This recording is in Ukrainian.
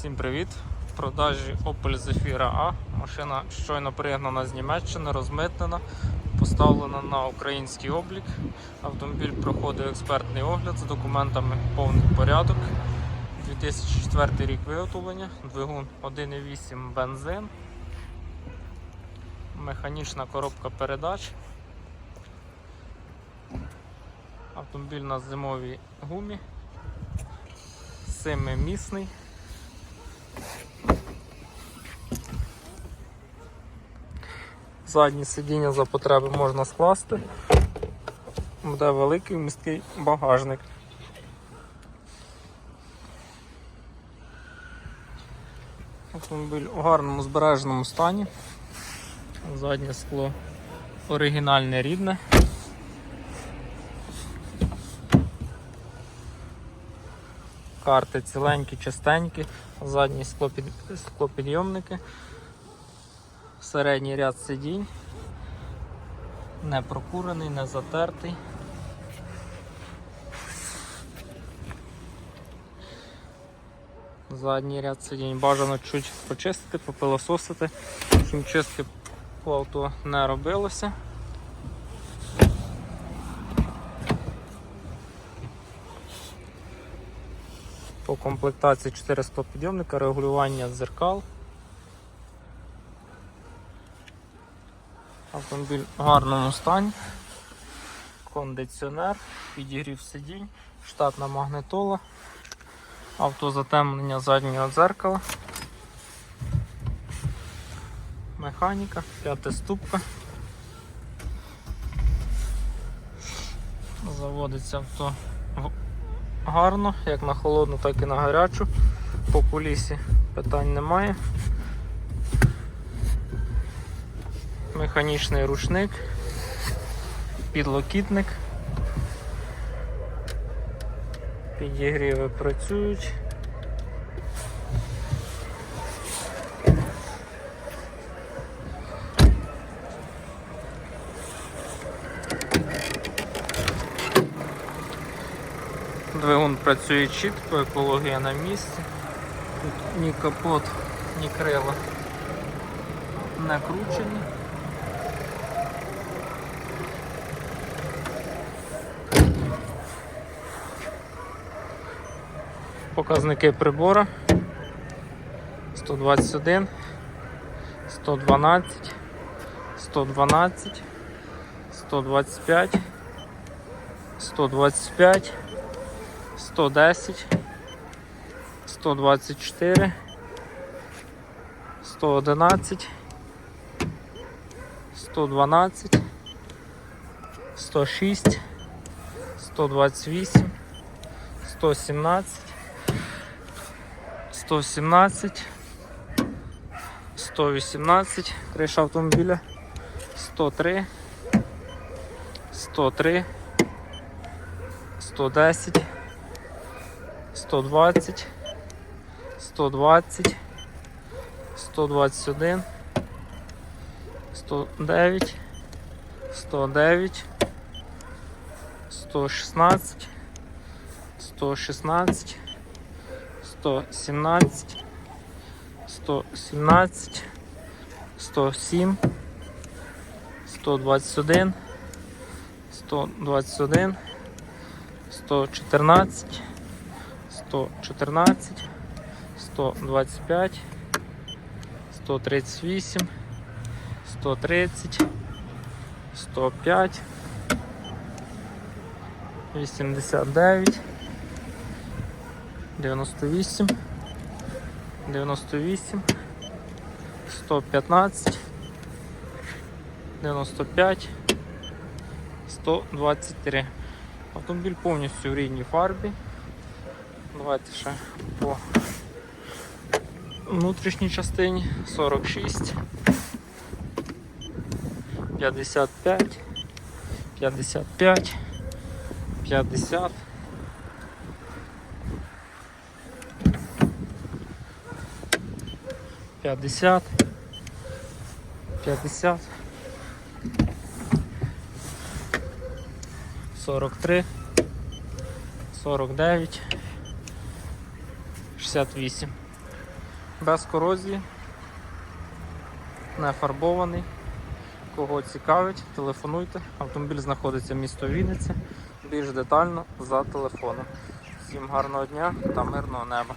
Всім привіт! В продажі Opel Zafira A. Машина щойно пригнана з Німеччини, розмитнена, поставлена на український облік. Автомобіль проходив експертний огляд з документами повний порядок. 2004 рік виготовлення, двигун 1,8 бензин, механічна коробка передач. Автомобіль на зимовій гумі, семимісний. Задні сидіння за потреби можна скласти. Буде великий міський багажник. Автомобіль у гарному збереженому стані. Заднє скло оригінальне рідне. Карти ціленькі, чистенькі, задні склопід... склопідйомники, середній ряд сидінь, не прокурений, не затертий. Задній ряд сидінь бажано чуть почистити, попилососити, хімчистки по авто не робилося. По комплектації 4 склопідйомника, регулювання дзеркал. Автомобіль в гарному стані, кондиціонер, підігрів сидінь, штатна магнитола, автозатемнення заднього дзеркала, механіка, п'ятиступка. Заводиться авто гарно, як на холодну, так і на гарячу. По кулісі питань немає. Механічний рушник, підлокітник. Підігріви працюють. Двигун працює чітко, екологія на місці. Тут ні капот, ні крила не кручені. Показники прибора 121, 112, 112, 125, 125, 110, 124, 111, 112, 106, 128, 117, 117, 118, криша автомобіля, 103, 103, 110, 120, 120, 121, 109, 109, 116, 116, 117, 117, 107, 121, 121, 114, 114, 125, 138, 130, 105, 89, 98, 98, 115, 95, 123. Автомобіль повністю в рідній фарбі. Давайте ще по внутрішній частині. 46, 55, 55, 50. П'ятдесят, п'ятдесят, сорок три, сорок дев'ять, шістдесят вісім. без корозії, не фарбований. Кого цікавить, телефонуйте. Автомобіль знаходиться місто Вінниця. Більш детально за телефоном. Всім гарного дня та мирного неба.